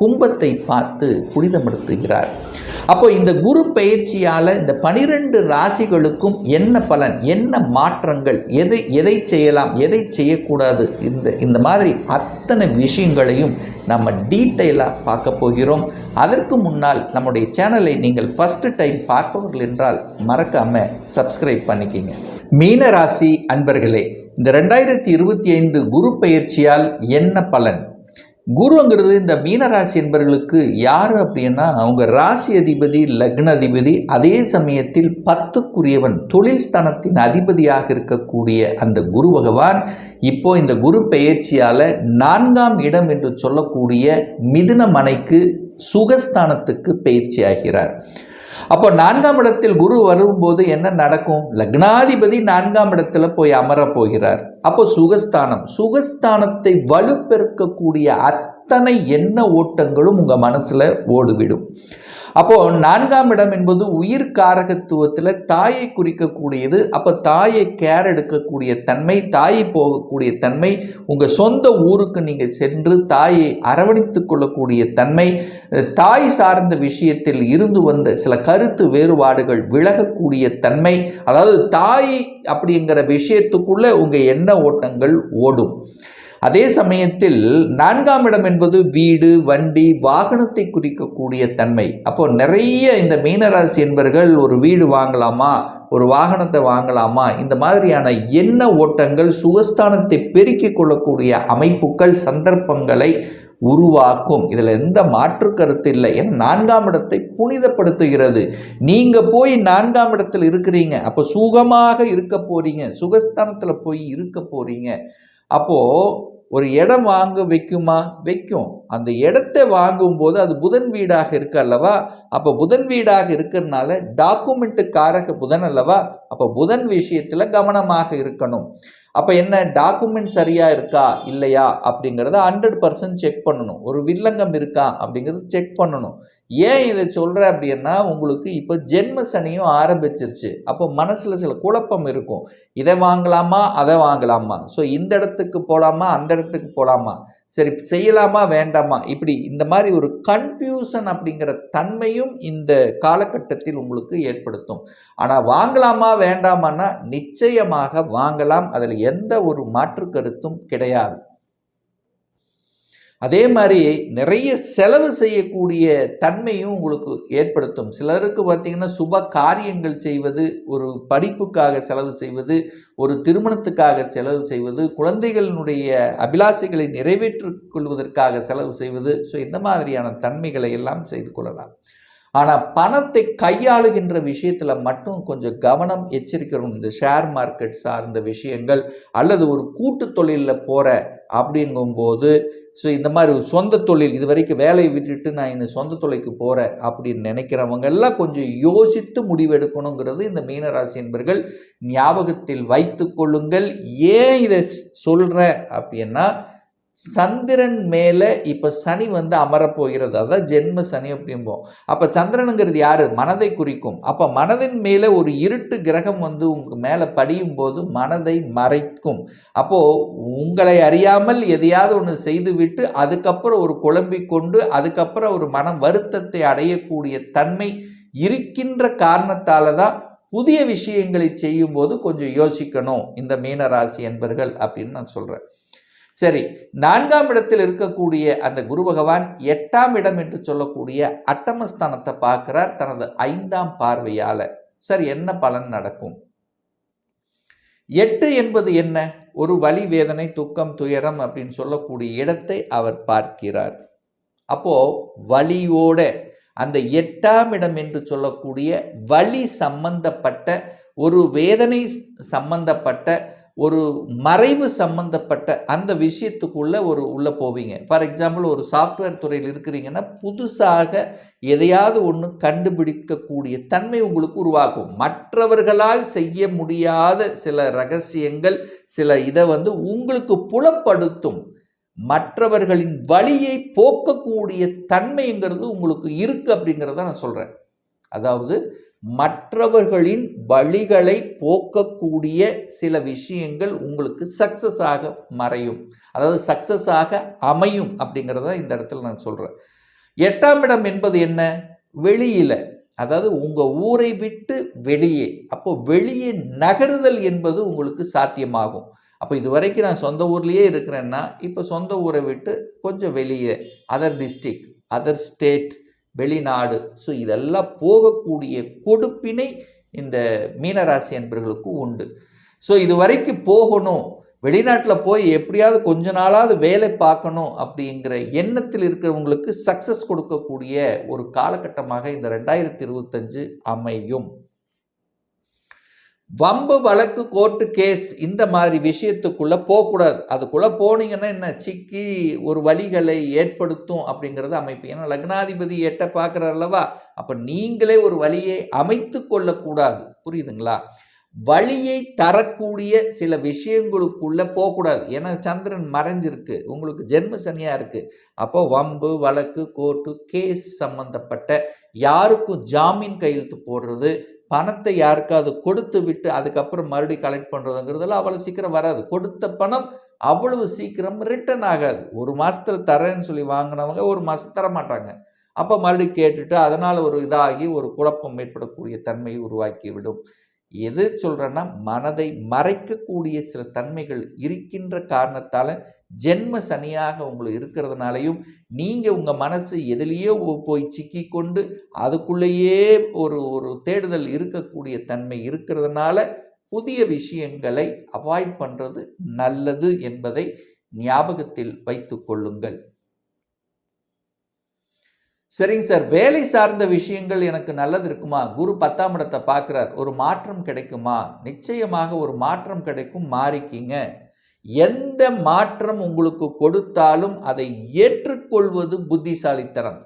கும்பத்தை பார்த்து புனிதப்படுத்துகிறார். அப்போ இந்த குரு பயிற்சியால் இந்த பனிரெண்டு ராசிகளுக்கும் என்ன பலன் என்ன மாற்றங்கள் எதை எதை செய்யலாம் எதை செய்யக்கூடாது இந்த இந்த மாதிரி அத்தனை விஷயங்களையும் நம்ம டீட்டெயிலாக பார்க்க போகிறோம். அதற்கு முன்னால் நம்முடைய சேனலை நீங்கள் ஃபஸ்ட்டு டைம் பார்ப்பவர்கள் என்றால் மறக்காமல் சப்ஸ்கிரைப் பண்ணிக்கிங்க. மீன ராசி அன்பர்களே இந்த ரெண்டாயிரத்தி இருபத்தி ஐந்து குரு பயிற்சியால் என்ன பலன்? குருங்கிறது இந்த மீனராசி என்பவர்களுக்கு யார் அப்படின்னா அவங்க ராசி அதிபதி லக்ன அதிபதி அதே சமயத்தில் பத்துக்குரியவன் தொழில் ஸ்தானத்தின் அதிபதியாக இருக்கக்கூடிய அந்த குரு பகவான் இப்போ இந்த குரு பெயர்ச்சியால் நான்காம் இடம் என்று சொல்லக்கூடிய மிதுன மனைக்கு சுகஸ்தானத்துக்கு பயிற்சி ஆகிறார் அப்போ நான்காம் இடத்தில் குரு வரும்போது என்ன நடக்கும்? லக்னாதிபதி நான்காம் இடத்துல போய் அமரப் போகிறார். அப்போ சுகஸ்தானம். சுகஸ்தானத்தை வலுப்பெருக்கக்கூடிய அத்தனை எண்ண ஓட்டங்களும் உங்கள் மனசில் ஓடிவிடும். அப்போ நான்காம் இடம் என்பது உயிர் காரகத்துவத்தில் தாயை குறிக்கக்கூடியது. அப்போ தாயை கேர் எடுக்கக்கூடிய தன்மை தாயை போகக்கூடிய தன்மை உங்கள் சொந்த ஊருக்கு நீங்கள் சென்று தாயை அரவணைத்து கொள்ளக்கூடிய தன்மை தாய் சார்ந்த விஷயத்தில் இருந்து வந்த சில கருத்து வேறுபாடுகள் விலகக்கூடிய தன்மை அதாவது தாய் அப்படிங்கிற விஷயத்துக்குள்ளே உங்கள் எண்ண ஓட்டங்கள் ஓடும். அதே சமயத்தில் நான்காம் இடம் என்பது வீடு வண்டி வாகனத்தை குறிக்கக்கூடிய தன்மை. அப்போ நிறைய இந்த மீனராசி என்பர்கள் ஒரு வீடு வாங்கலாமா ஒரு வாகனத்தை வாங்கலாமா இந்த மாதிரியான எண்ண ஓட்டங்கள் சுகஸ்தானத்தை பெருக்கிக் கொள்ளக்கூடிய அமைப்புகள் சந்தர்ப்பங்களை உருவாக்கும். இதில் எந்த மாற்று கருத்து இல்லை. ஏன்னா நான்காம் இடத்தை புனிதப்படுத்துகிறது. நீங்கள் போய் நான்காம் இடத்தில் இருக்கிறீங்க. அப்போ சுகமாக இருக்க போகிறீங்க சுகஸ்தானத்தில் போய் இருக்க போகிறீங்க அப்போது ஒரு இடம் வாங்க வைக்குமா? வைக்கும். அந்த இடத்த வாங்கும்போது அது புதன் வீடாக இருக்கு அல்லவா? அப்போ புதன் வீடாக இருக்கிறதுனால டாக்குமெண்ட்டுக்காரக புதன் அல்லவா? அப்போ புதன் விஷயத்தில் கவனமாக இருக்கணும். அப்போ என்ன டாக்குமெண்ட் சரியாக இருக்கா இல்லையா அப்படிங்கிறத ஹண்ட்ரட் பர்சன்ட் செக் பண்ணணும். ஒரு வில்லங்கம் இருக்கா அப்படிங்கிறது செக் பண்ணணும். ஏன் இதை சொல்கிறேன் அப்படின்னா உங்களுக்கு இப்போ ஜென்ம சனியும் ஆரம்பிச்சிருச்சு. அப்போ மனசில் சில குழப்பம் இருக்கும். இதை வாங்கலாமா அதை வாங்கலாமா? ஸோ இந்த இடத்துக்கு போகலாமா அந்த இடத்துக்கு போகலாமா சரி செய்யலாமா வேண்டாமா? இப்படி இந்த மாதிரி ஒரு கன்ஃபியூசன் அப்படிங்கிற தன்மையும் இந்த காலகட்டத்தில் உங்களுக்கு ஏற்படுத்தும். ஆனால் வாங்கலாமா வேண்டாமான்னா நிச்சயமாக வாங்கலாம். அதில் எந்த ஒரு மாற்று கருத்தும் கிடையாது. அதே மாதிரி நிறைய செலவு செய்யக்கூடிய தன்மையும் உங்களுக்கு ஏற்படுத்தும். சிலருக்கு பார்த்தீங்கன்னா சுப காரியங்கள் செய்வது ஒரு படிப்புக்காக செலவு செய்வது ஒரு திருமணத்துக்காக செலவு செய்வது குழந்தைகளினுடைய அபிலாசைகளை நிறைவேற்றிக் கொள்வதற்காக செலவு செய்வது. ஸோ இந்த மாதிரியான தன்மைகளை எல்லாம் செய்து கொள்ளலாம். ஆனால் பணத்தை கையாளுகின்ற விஷயத்தில் மட்டும் கொஞ்சம் கவனம் எச்சரிக்கிறோம். இந்த ஷேர் மார்க்கெட் சார்ந்த விஷயங்கள் அல்லது ஒரு கூட்டு தொழிலில் போகிற அப்படிங்கும்போது ஸோ இந்த மாதிரி சொந்த தொழில் இது வரைக்கும் வேலையை விட்டுட்டு நான் இந்த சொந்த தொழிலுக்கு போகிறேன் அப்படின்னு நினைக்கிறவங்க எல்லாம் கொஞ்சம் யோசித்து முடிவெடுக்கணுங்கிறது இந்த மீனராசி என்பர்கள் ஞாபகத்தில் வைத்து கொள்ளுங்கள். ஏன் இதை சொல்கிறேன் அப்படின்னா சந்திரன் மேலே இப்போ சனி வந்து அமரப்போகிறது. அதான் ஜென்ம சனி அப்படிம்போம். அப்போ சந்திரனுங்கிறது யார்? மனதை குறிக்கும். அப்போ மனதின் மேலே ஒரு இருட்டு கிரகம் வந்து உங்கள் மேலே படியும் போது மனதை மறைக்கும். அப்போது உங்களை அறியாமல் எதையாவது ஒன்று செய்துவிட்டு அதுக்கப்புறம் ஒரு குழம்பிக் கொண்டு அதுக்கப்புறம் ஒரு மன வருத்தத்தை அடையக்கூடிய தன்மை இருக்கின்ற காரணத்தால் தான் புதிய விஷயங்களை செய்யும்போது கொஞ்சம் யோசிக்கணும். இந்த மீனராசி என்பர்கள் அப்படின்னு நான் சொல்கிறேன் சரி நான்காம் இடத்தில் இருக்கக்கூடிய அந்த குரு பகவான் எட்டாம் இடம் என்று சொல்லக்கூடிய அட்டமஸ்தானத்தை பார்க்கிறார் தனது ஐந்தாம் பார்வையால். சரி என்ன பலன் நடக்கும்? எட்டு என்பது என்ன? ஒரு வலி வேதனை துக்கம் துயரம் அப்படின்னு சொல்லக்கூடிய இடத்தை அவர் பார்க்கிறார். அப்போ வலியோட அந்த எட்டாம் இடம் என்று சொல்லக்கூடிய வலி சம்பந்தப்பட்ட ஒரு வேதனை சம்பந்தப்பட்ட ஒரு மறைவு சம்பந்தப்பட்ட அந்த விஷயத்துக்குள்ளே ஒரு உள்ளே போவீங்க. ஃபார் எக்ஸாம்பிள் ஒரு சாஃப்ட்வேர் துறையில் இருக்கிறீங்கன்னா புதுசாக எதையாவது ஒன்று கண்டுபிடிக்கக்கூடிய தன்மை உங்களுக்கு உருவாகும். மற்றவர்களால் செய்ய முடியாத சில ரகசியங்கள் சில இதை வந்து உங்களுக்கு புலப்படுத்தும். மற்றவர்களின் வழியை போக்கக்கூடிய தன்மைங்கிறது உங்களுக்கு இருக்குது அப்படிங்கிறத நான் சொல்கிறேன் அதாவது மற்றவர்களின் வழிகளை போக்கக்கூடிய சில விஷயங்கள் உங்களுக்கு சக்ஸஸ் ஆக மறையும். அதாவது சக்ஸஸ் ஆக அமையும் அப்படிங்கிறத இந்த இடத்துல நான் சொல்கிறேன் எட்டாம் இடம் என்பது என்ன? வெளியில். அதாவது உங்கள் ஊரை விட்டு வெளியே. அப்போ வெளியே நகருதல் என்பது உங்களுக்கு சாத்தியமாகும். அப்போ இது வரைக்கும் நான் சொந்த ஊர்லேயே இருக்கிறேன்னா இப்போ சொந்த ஊரை விட்டு கொஞ்சம் வெளியே அதர் டிஸ்ட்ரிக் அதர் ஸ்டேட் வெளிநாடு. ஸோ இதெல்லாம் போகக்கூடிய கொடுப்பினை இந்த மீனராசி என்பர்களுக்கு உண்டு. ஸோ இது வரைக்கும் போகணும். வெளிநாட்டில் போய் எப்படியாவது கொஞ்ச நாளாவது வேலை பார்க்கணும் அப்படிங்கிற எண்ணத்தில் இருக்கிறவங்களுக்கு சக்ஸஸ் கொடுக்கக்கூடிய ஒரு காலகட்டமாக இந்த ரெண்டாயிரத்தி இருபத்தஞ்சு அமையும். வம்பு வழக்கு கோர்ட்டு கேஸ் இந்த மாதிரி விஷயத்துக்குள்ளே போகக்கூடாது. அதுக்குள்ளே போனீங்கன்னா என்ன? சிக்கி ஒரு வழிகளை ஏற்படுத்தும் அப்படிங்கிறது அமைப்பு. ஏன்னா லக்னாதிபதி எட்ட பார்க்குறார் அல்லவா? அப்போ நீங்களே ஒரு வழியை அமைத்து கொள்ளக்கூடாது. புரியுதுங்களா? வழியை தரக்கூடிய சில விஷயங்களுக்குள்ளே போகக்கூடாது. ஏன்னா சந்திரன் மறைஞ்சிருக்கு. உங்களுக்கு ஜென்ம சனியாக இருக்குது அப்போ வம்பு வழக்கு கோர்ட்டு கேஸ் சம்மந்தப்பட்ட யாருக்கும் ஜாமீன் கையெழுத்து போடுறது பணத்தை யாருக்காவது கொடுத்து விட்டு அதுக்கப்புறம் மறுபடியும் கலெக்ட் பண்ணுறதுங்கிறதெல்லாம் அவ்வளோ சீக்கிரம் வராது. கொடுத்த பணம் அவ்வளவு சீக்கிரம் ரிட்டர்ன் ஆகாது. ஒரு மாதத்தில் தரேன்னு சொல்லி வாங்கினவங்க ஒரு மாதம் தர மாட்டாங்க அப்போ மறுபடியும் கேட்டுட்டு அதனால் ஒரு இதாகி ஒரு குழப்பம் ஏற்படக்கூடிய தன்மையை உருவாக்கி விடும் எது சொல்கிறேன்னா மனதை மறைக்கக்கூடிய சில தன்மைகள் இருக்கின்ற காரணத்தால் ஜென்ம சனியாக உங்களுக்கு இருக்கிறதுனாலையும் நீங்கள் உங்கள் மனசு எதுலேயோ போய் சிக்கி கொண்டு அதுக்குள்ளேயே ஒரு ஒரு தேடுதல் இருக்கக்கூடிய தன்மை இருக்கிறதுனால புதிய விஷயங்களை அவாய்ட் பண்ணுறது நல்லது என்பதை ஞாபகத்தில் வைத்து கொள்ளுங்கள். சரிங்க சார். வேலை சார்ந்த விஷயங்கள் எனக்கு நல்லது இருக்குமா? குரு பத்தாம் இடத்தை பார்க்குறார். ஒரு மாற்றம் கிடைக்குமா? நிச்சயமாக ஒரு மாற்றம் கிடைக்கும். மாறிக்கிங்க. எந்த மாற்றம் உங்களுக்கு கொடுத்தாலும் அதை ஏற்றுக்கொள்வது புத்திசாலித்தனம்.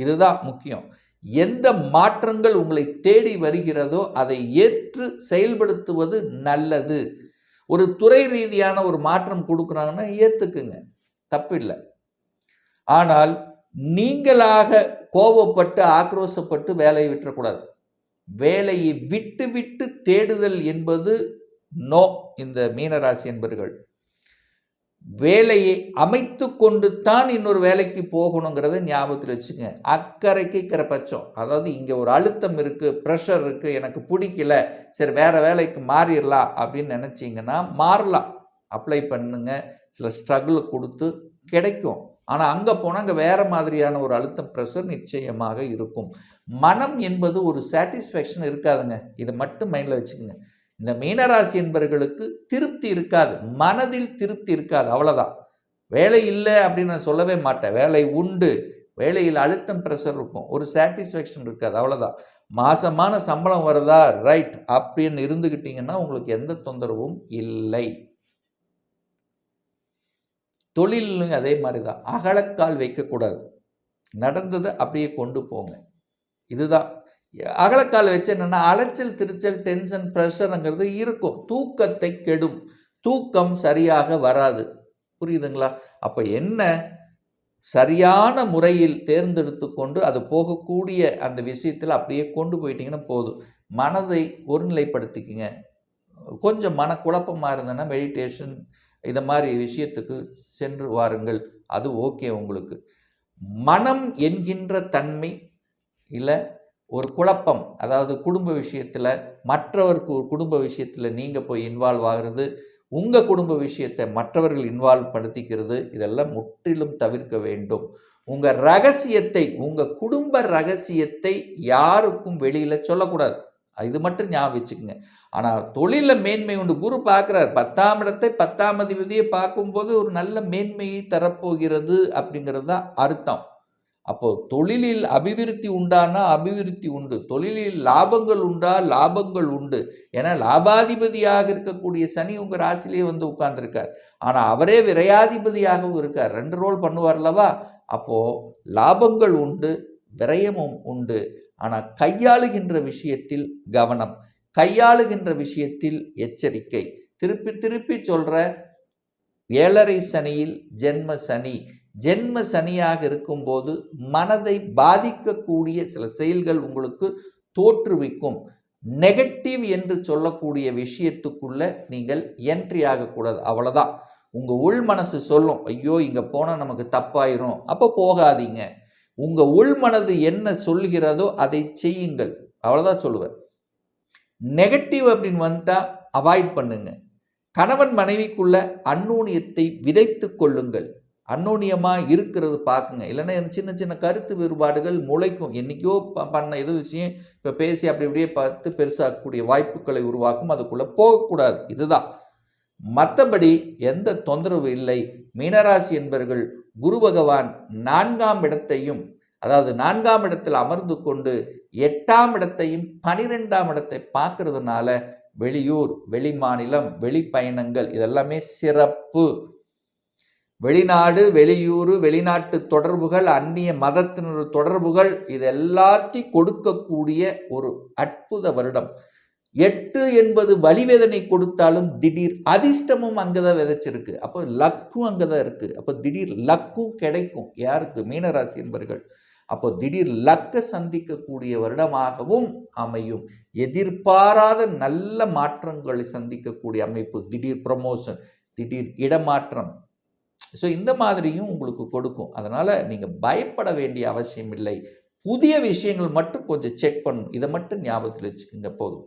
இதுதான் முக்கியம். எந்த மாற்றங்கள் உங்களை தேடி வருகிறதோ அதை ஏற்று செயல்படுத்துவது நல்லது. ஒரு துறை ரீதியான ஒரு மாற்றம் கொடுக்குறாங்கன்னா ஏற்றுக்குங்க தப்பில்லை. ஆனால் நீங்களாக கோபப்பட்டு ஆக்ரோசப்பட்டு வேலையை விட்டுறக்கூடாது. வேலையை விட்டு விட்டு தேடுதல் என்பது நோ இந்த மீனராசி என்பர்கள். வேலையை அமைத்து கொண்டு தான் இன்னொரு வேலைக்கு போகணுங்கிறத ஞாபகத்தில் வச்சுங்க அக்கறைக்கு கிரப்பச்சம் அதாவது இங்கே ஒரு அழுத்தம் இருக்குது ப்ரெஷர் இருக்குது எனக்கு பிடிக்கல சரி வேறு வேலைக்கு மாறிடலாம் அப்படின்னு நினச்சிங்கன்னா மாறலாம். அப்ளை பண்ணுங்க. சில ஸ்ட்ரகிள் கொடுத்து கிடைக்கும். ஆனால் அங்கே போனால் அங்கே வேறு மாதிரியான ஒரு அழுத்தம் ப்ரெஷர் நிச்சயமாக இருக்கும். மனம் என்பது ஒரு சாட்டிஸ்ஃபேக்ஷன் இருக்காதுங்க. இதை மட்டும் மைண்டில் வச்சுக்கோங்க. இந்த மீனராசி என்பவர்களுக்கு திருப்தி இருக்காது. மனதில் திருப்தி இருக்காது. அவ்வளோதான் வேலை இல்லை அப்படின்னு நான் சொல்லவே மாட்டேன். வேலை உண்டு. வேலையில் அழுத்தம் ப்ரெஷர் இருக்கும். ஒரு சாட்டிஸ்ஃபேக்ஷன் இருக்காது. அவ்வளோதான் மாசமான சம்பளம் வருதா? ரைட் அப்படின்னு இருந்துக்கிட்டிங்கன்னா உங்களுக்கு எந்த தொந்தரவும் இல்லை. தொழிலும் அதே மாதிரி தான் அகலக்கால் வைக்கக்கூடாது. நடந்ததை அப்படியே கொண்டு போங்க. இதுதான். அகலக்கால் வச்சு என்னென்னா அலைச்சல் திருச்சல் டென்ஷன் ப்ரெஷருங்கிறது இருக்கும். தூக்கத்தை கெடும். தூக்கம் சரியாக வராது. புரியுதுங்களா? அப்போ என்ன? சரியான முறையில் தேர்ந்தெடுத்து கொண்டு அது போகக்கூடிய அந்த விஷயத்தில் அப்படியே கொண்டு போயிட்டீங்கன்னா போதும். மனதை ஒருநிலைப்படுத்திக்குங்க. கொஞ்சம் மனக்குழப்பமாக இருந்ததுன்னா மெடிடேஷன் இதை மாதிரி விஷயத்துக்கு சென்று வாருங்கள். அது ஓகே உங்களுக்கு. மனம் என்கின்ற தன்மை இல்லை ஒரு குழப்பம் அதாவது குடும்ப விஷயத்தில் மற்றவருக்கு ஒரு குடும்ப விஷயத்தில் நீங்கள் போய் இன்வால்வ் ஆகிறது உங்கள் குடும்ப விஷயத்தை மற்றவர்கள் இன்வால்வ் படுத்திக்கிறது இதெல்லாம் முற்றிலும் தவிர்க்க வேண்டும். உங்கள் ரகசியத்தை உங்கள் குடும்ப ரகசியத்தை யாருக்கும் வெளியில் சொல்லக்கூடாது. இது மட்டும் ஞாபகம் வச்சுக்கோங்க. ஆனால் தொழிலில் மேன்மை உண்டு. குரு பார்க்குறார் பத்தாம் இடத்தை பத்தாம் அதிபதியை பார்க்கும்போது ஒரு நல்ல மேன்மையை தரப்போகிறது அப்படிங்கிறது தான் அர்த்தம். அப்போது தொழிலில் அபிவிருத்தி உண்டானா அபிவிருத்தி உண்டு. தொழிலில் லாபங்கள் உண்டா? லாபங்கள் உண்டு. ஏன்னா லாபாதிபதியாக இருக்கக்கூடிய சனி உங்கள் ராசிலேயே வந்து உட்கார்ந்துருக்கார். ஆனால் அவரே விரையாதிபதியாகவும் இருக்கார். ரெண்டு ரோல் பண்ணுவார்லவா அப்போது லாபங்கள் உண்டு விரயமும் உண்டு. ஆனால் கையாளுகின்ற விஷயத்தில் கவனம் கையாளுகின்ற விஷயத்தில் எச்சரிக்கை. திருப்பி திருப்பி சொல்கிற ஏழரை சனியில் ஜென்ம சனி. ஜென்ம சனியாக இருக்கும்போது மனதை பாதிக்கக்கூடிய சில செயல்கள் உங்களுக்கு தோற்றுவிக்கும். நெகட்டிவ் என்று சொல்லக்கூடிய விஷயத்துக்குள்ள நீங்கள் என்ட்ரி ஆகக்கூடாது. அவ்வளோதான் உங்கள் உள் மனசு சொல்லும் ஐயோ இங்கே போனால் நமக்கு தப்பாயிரும். அப்போ போகாதீங்க. உங்கள் உள் மனது என்ன சொல்கிறதோ அதை செய்யுங்கள். அவ்வளோதான் சொல்லுவார் நெகட்டிவ் அப்படின்னு வந்துட்டா அவாய்ட் பண்ணுங்க. கணவன் மனைவிக்குள்ள அன்னூனியத்தை விதைத்து கொள்ளுங்கள். அன்னோனியமாக இருக்கிறது பார்க்குங்க. இல்லைன்னா சின்ன சின்ன கருத்து வேறுபாடுகள் முளைக்கும். என்றைக்கோ ப- பண்ண எது விஷயம் இப்போ பேசி அப்படி இப்படியே பார்த்து பெருசாகக்கூடிய வாய்ப்புகளை உருவாக்கும். அதுக்குள்ளே போகக்கூடாது. இதுதான். மற்றபடி எந்த தொந்தரவு இல்லை. மீனராசி என்பவர்கள் குரு பகவான் நான்காம் இடத்தையும் அதாவது நான்காம் இடத்தில் அமர்ந்து கொண்டு எட்டாம் இடத்தையும் பனிரெண்டாம் இடத்தை பார்க்கறதுனால வெளியூர் வெளிமாநிலம் வெளிப்பயணங்கள் இதெல்லாமே சிறப்பு. வெளிநாடு வெளியூர் வெளிநாட்டு தொடர்புகள் அந்நிய மதத்தினர் தொடர்புகள் இது எல்லாத்தையும் கொடுக்கக்கூடிய ஒரு அற்புத வருடம். எட்டு என்பது வலிவேதனை கொடுத்தாலும் திடீர் அதிர்ஷ்டமும் அங்கே தான் விதைச்சிருக்கு. அப்போ லக்கும் அங்கதான் இருக்குது அப்போ திடீர் லக்கும் கிடைக்கும். யாருக்கு? மீனராசி என்பர்கள். அப்போ திடீர் லக்கை சந்திக்கக்கூடிய வருடமாகவும் அமையும். எதிர்பாராத நல்ல மாற்றங்களை சந்திக்கக்கூடிய அமைப்பு. திடீர் ப்ரமோஷன் திடீர் இடமாற்றம். ஸோ இந்த மாதிரியும் உங்களுக்கு கொடுக்கும். அதனால் நீங்கள் பயப்பட வேண்டிய அவசியம் இல்லை. புதிய விஷயங்கள் மட்டும் கொஞ்சம் செக் பண்ணும் இதை மட்டும் ஞாபகத்தில் வச்சுக்கோங்க போதும்.